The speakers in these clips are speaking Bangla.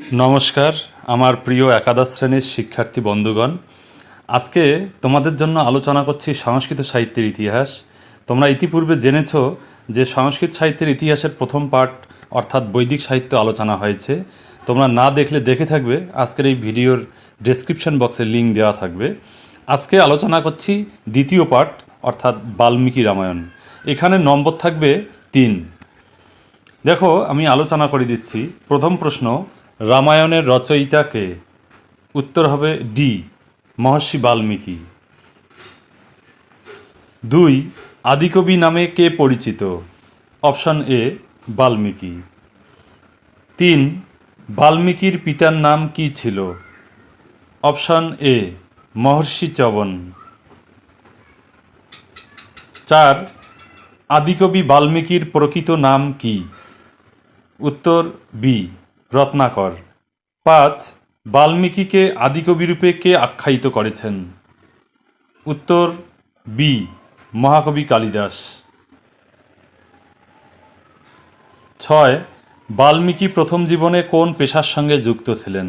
নমস্কার, আমার প্রিয় একাদশ শ্রেণির শিক্ষার্থী বন্ধুগণ। আজকে তোমাদের জন্য আলোচনা করছি সংস্কৃত সাহিত্যের ইতিহাস। তোমরা ইতিপূর্বে জেনেছ যে সংস্কৃত সাহিত্যের ইতিহাসের প্রথম পার্ট অর্থাৎ বৈদিক সাহিত্য আলোচনা হয়েছে। তোমরা না দেখলে দেখে থাকবে, আজকের এই ভিডিওর ডেসক্রিপশন বক্সে লিঙ্ক দেওয়া থাকবে। আজকে আলোচনা করছি দ্বিতীয় পার্ট অর্থাৎ বাল্মীকি রামায়ণ। এখানে নম্বর থাকবে তিন। দেখো, আমি আলোচনা করে দিচ্ছি। প্রথম প্রশ্ন রামায়ণের রচয়িতাকে উত্তর হবে ডি, মহর্ষি বাল্মীকি। দুই, আদিকবি নামে কে পরিচিত? Option A, Valmiki. তিন, বাল্মীকির পিতার নাম কি ছিল? Option A, Maharshi Chavan. চার, আদিকবি বাল্মীকির প্রকৃত নাম কি? উত্তর বি রত্নাকর। পাঁচ, বাল্মীকিকে আদিকবিরূপে কে আখ্যায়িত করেছেন? উত্তর, বি, মহাকবি কালিদাস। ছয়, বাল্মীকি প্রথম জীবনে কোন পেশার সঙ্গে যুক্ত ছিলেন?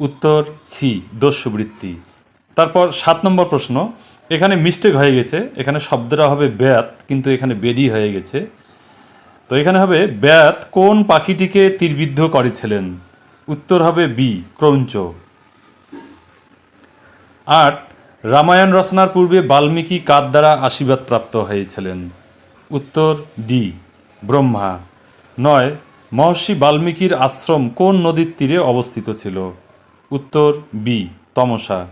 উত্তর, সি, দস্যুবৃত্তি। তারপর সাত নম্বর প্রশ্ন, এখানে মিস্টেক হয়ে গেছে, এখানে শব্দটা হবে ব্যাত, কিন্তু এখানে বেদি হয়ে গেছে। তো এখানে হবে, ব্যাত কোন পাখিটিকে তীরবিদ্ধ করেছিলেন? উত্তর হবে বি, ক্রৌঞ্চ। আট, রামায়ণ রচনার পূর্বে বাল্মীকি কার দ্বারা আশীর্বাদ প্রাপ্ত হয়েছিলেন? উত্তর ডি, ব্রহ্মা। নয়, মহর্ষি বাল্মীকির আশ্রম কোন নদীর তীরে অবস্থিত ছিল? উত্তর বি, তমসা।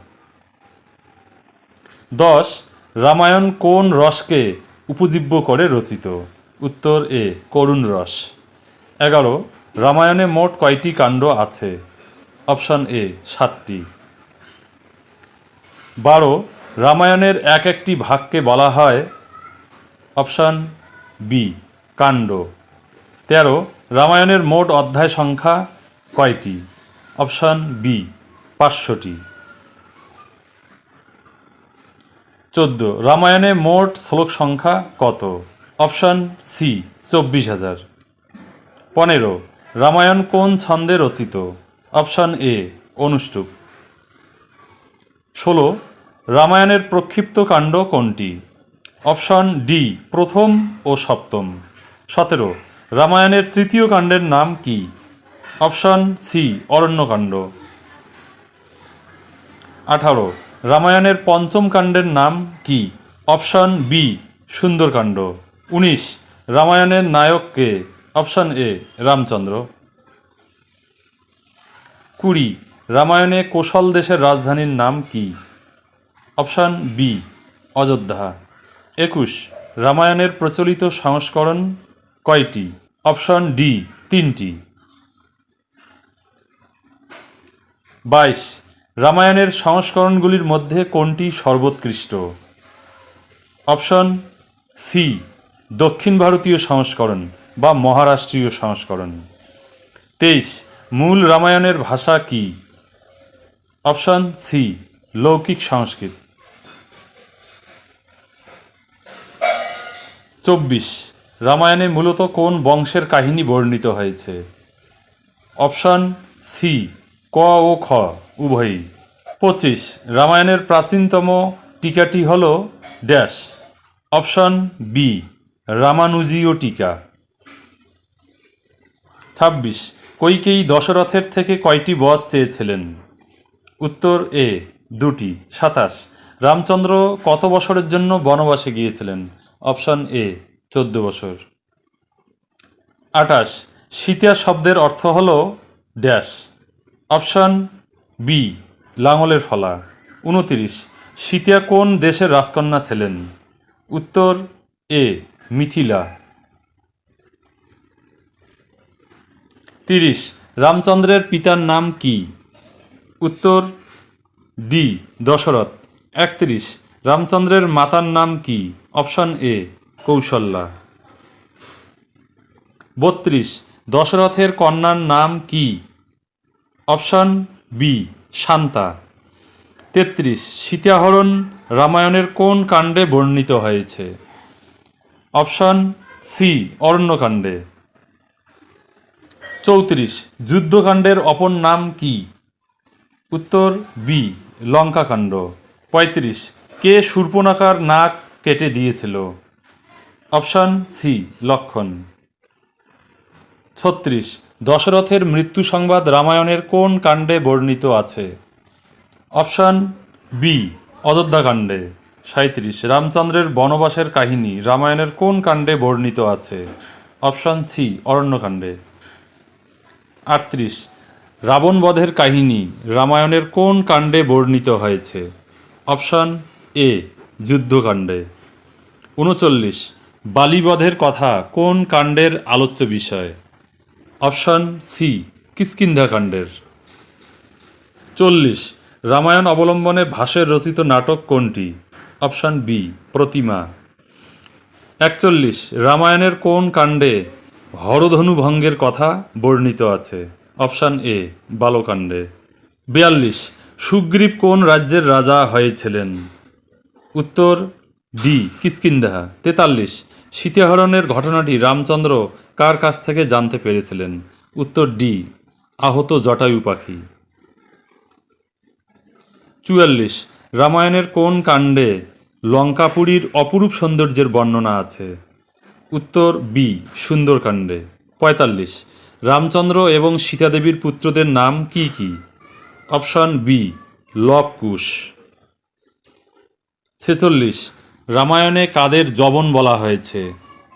দশ, রামায়ণ কোন রসকে উপজীব্য করে রচিত? উত্তর এ, করুণ রস। এগারো, রামায়ণে মোট কয়টি কাণ্ড আছে? অপশন এ, সাতটি। বারো, রামায়ণের এক একটি ভাগকে বলা হয় অপশন বি, কাণ্ড। তেরো, রামায়ণের মোট অধ্যায় সংখ্যা কয়টি? অপশন বি, পাঁচশোটি। চোদ্দ, রামায়ণে মোট শ্লোক সংখ্যা কত? অপশন সি, চব্বিশ হাজার। পনেরো, রামায়ণ কোন ছন্দে রচিত? অপশন এ, অনুষ্টুপ। ষোলো, রামায়ণের প্রক্ষিপ্ত কাণ্ড কোনটি? অপশন ডি, প্রথম ও সপ্তম। সতেরো, রামায়ণের তৃতীয় কাণ্ডের নাম কি? Option C, Aranyakanda. আঠারো, রামায়ণের পঞ্চম কাণ্ডের নাম কি? Option B, Sundarkanda. উনিশ, রামায়ণের নায়ক কে? Option A, Ramchandra. কুড়ি, রামায়ণে কোশল দেশের রাজধানীর নাম কি? Option B, Ayodhya. একুশ, রামায়ণের প্রচলিত সংস্করণ কয়টি? অপশন ডি, তিনটি। বাইশ, রামায়ণের সংস্করণগুলির মধ্যে কোনটি সর্বোৎকৃষ্ট? অপশন সি দক্ষিণ ভারতীয় সংস্করণ বা মহারাষ্ট্রীয় সংস্করণ। তেইশ, মূল রামায়ণের ভাষা কি? অপশন সি, লৌকিক সংস্কৃত। চব্বিশ, রামায়ণে মূলত কোন বংশের কাহিনী বর্ণিত হয়েছে? অপশন সি, ক ও খ, উভয়ই। পঁচিশ, রামায়ণের প্রাচীনতম টিকাটি হল ড্যাশ। অপশন বি রামানুজীয় টিকা। ছাব্বিশ, কৈকেয়ী দশরথের থেকে কয়টি বধ চেয়েছিলেন? উত্তর এ, দুটি। সাতাশ, রামচন্দ্র কত বছরের জন্য বনবাসে গিয়েছিলেন? অপশন এ, চোদ্দ বছর। আটাশ সীতা শব্দের অর্থ হল ড্যাশ। অপশন বি, লাঙলের ফলা। উনতিরিশ সীতা কোন দেশের রাজকন্যা ছিলেন? উত্তর এ মিথিলা। তিরিশ, রামচন্দ্রের পিতার নাম কি? উত্তর, ডি, দশরথ। একত্রিশ, রামচন্দ্রের মাতার নাম কি? Option A, Kaushalya. বত্রিশ, দশরথের কন্যার নাম কি? Option B, Shanta. তেত্রিশ, সীতাহরণ রামায়ণের কোন কাণ্ডে বর্ণিত হয়েছে? অপশন সি, অরণ্যকাণ্ডে। চৌত্রিশ, যুদ্ধকাণ্ডের অপর নাম কি? উত্তর বি, লঙ্কাকাণ্ড। পঁয়ত্রিশ, কে শূর্পণাকার নাক কেটে দিয়েছিল? অপশান সি, লক্ষণ। ছত্রিশ, দশরথের মৃত্যু সংবাদ রামায়ণের কোন কাণ্ডে বর্ণিত আছে? অপশান বি, অযোধ্যাকাণ্ডে। সাঁত্রিশ রামচন্দ্রের বনবাসের কাহিনী রামায়ণের কোন কাণ্ডে বর্ণিত আছে? অপশান সি অরণ্যকাণ্ডে। আটত্রিশ, রাবণ বধের কাহিনী রামায়ণের কোন কাণ্ডে বর্ণিত হয়েছে? অপশান এ যুদ্ধকাণ্ডে। উনচল্লিশ বালিবধের কথা কোন কাণ্ডের আলোচ্য বিষয়? অপশান সি কিষ্কিন্ধা কাণ্ডের চল্লিশ, রামায়ণ অবলম্বনে ভাষের রচিত নাটক কোনটি? Option B, Pratima. একচল্লিশ, রামায়ণের কোন কাণ্ডে হরধনু ভঙ্গের কথা বর্ণিত আছে? অপশান এ, বালকাণ্ডে। বিয়াল্লিশ, সুগ্রীব কোন রাজ্যের রাজা হয়েছিলেন? উত্তর ডি, কিষ্কিন্ধাহা। তেতাল্লিশ, সীতাহরণের ঘটনাটি রামচন্দ্র কার কাছ থেকে জানতে পেরেছিলেন? উত্তর ডি, আহত জটায়ু পাখি। চুয়াল্লিশ, রামায়ণের কোন কাণ্ডে লঙ্কাপুরীর অপরূপ সৌন্দর্যের বর্ণনা আছে। উত্তর বি সুন্দরকাণ্ডে। পঁয়তাল্লিশ, রামচন্দ্র এবং সীতাদেবীর পুত্রদের নাম কি কি? Option B Lavkush. ছেচল্লিশ, রামায়ণে কাদের জবন বলা হয়েছে?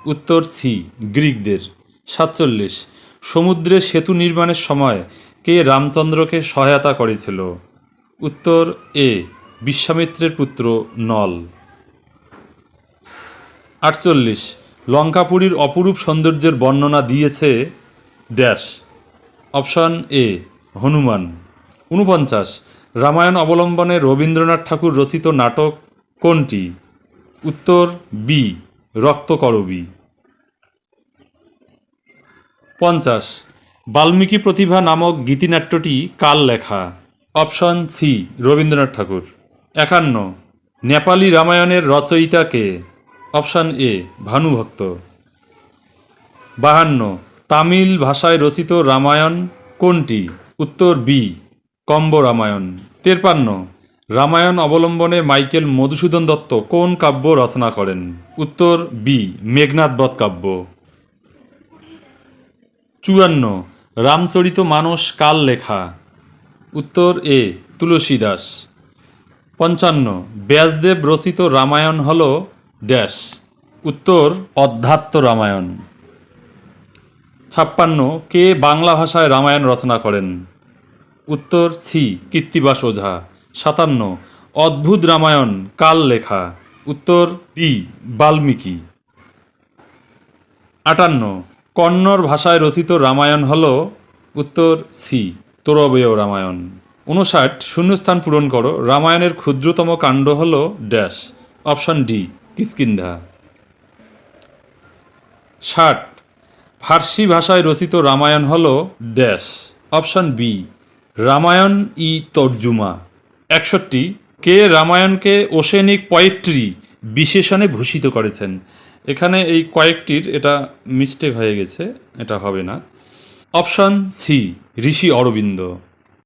উত্তর সি গ্রিকদের। সাতচল্লিশ, সমুদ্রে সেতু নির্মাণের সময় কে রামচন্দ্রকে সহায়তা করেছিল? উত্তর এ বিশ্বামিত্রের পুত্র নল। আটচল্লিশ, লঙ্কাপুরীর অপরূপ সৌন্দর্যের বর্ণনা দিয়েছে ড্যাশ। Option A, Hanuman. উনপঞ্চাশ রামায়ণ অবলম্বনে রবীন্দ্রনাথ ঠাকুর রচিত নাটক কোনটি? উত্তর বি রক্তকরবী। পঞ্চাশ, বাল্মীকি প্রতিভা নামক গীতিনাট্যটি কাল লেখা? Option C Rabindranath Thakur. একান্ন, নেপালি রামায়ণের রচয়িতা কে? অপশান এ ভানুভক্ত বাহান্ন, তামিল ভাষায় রচিত রামায়ণ কোনটি? উত্তর বি, কম্ব রামায়ণ। তেরপান্ন, রামায়ণ অবলম্বনে মাইকেল মধুসূদন দত্ত কোন কাব্য রচনা করেন? উত্তর বি, মেঘনাথ বধ কাব্য চুয়ান্ন, রামচরিত মানস কাল লেখা উত্তর এ, তুলসীদাস। পঞ্চান্ন। ব্যাসদেব রচিত রামায়ণ হল ড্যাশ। উত্তর, অধ্যাত্ম রামায়ণ। ছাপ্পান্ন, কে বাংলা ভাষায় রামায়ণ রচনা করেন? উত্তর, সি, কীর্তিবাস ওঝা। সাতান্ন, অদ্ভুত রামায়ণ, কাল লেখা। উত্তর ডি বাল্মীকি। আটান্ন, কন্নড় ভাষায় রচিত রামায়ণ হল, উত্তর, সি, তোরবেয় রামায়ণ। উনষাট শূন্যস্থান পূরণ করো। রামায়ণের ক্ষুদ্রতম কাণ্ড হল ড্যাশ। Option D, Kishkindha. ষাট, ফার্সি ভাষায় রচিত রামায়ণ হল ড্যাশ। অপশান বি, রামায়ণ ই তর্জুমা। একষট্টি, কে রামায়ণকে ওশেনিক পয়েট্রি বিশেষণে ভূষিত করেছেন? এখানে এই কয়েকটির এটা মিস্টেক হয়ে গেছে, এটা হবে না। Option C, Rishi Aurobindo.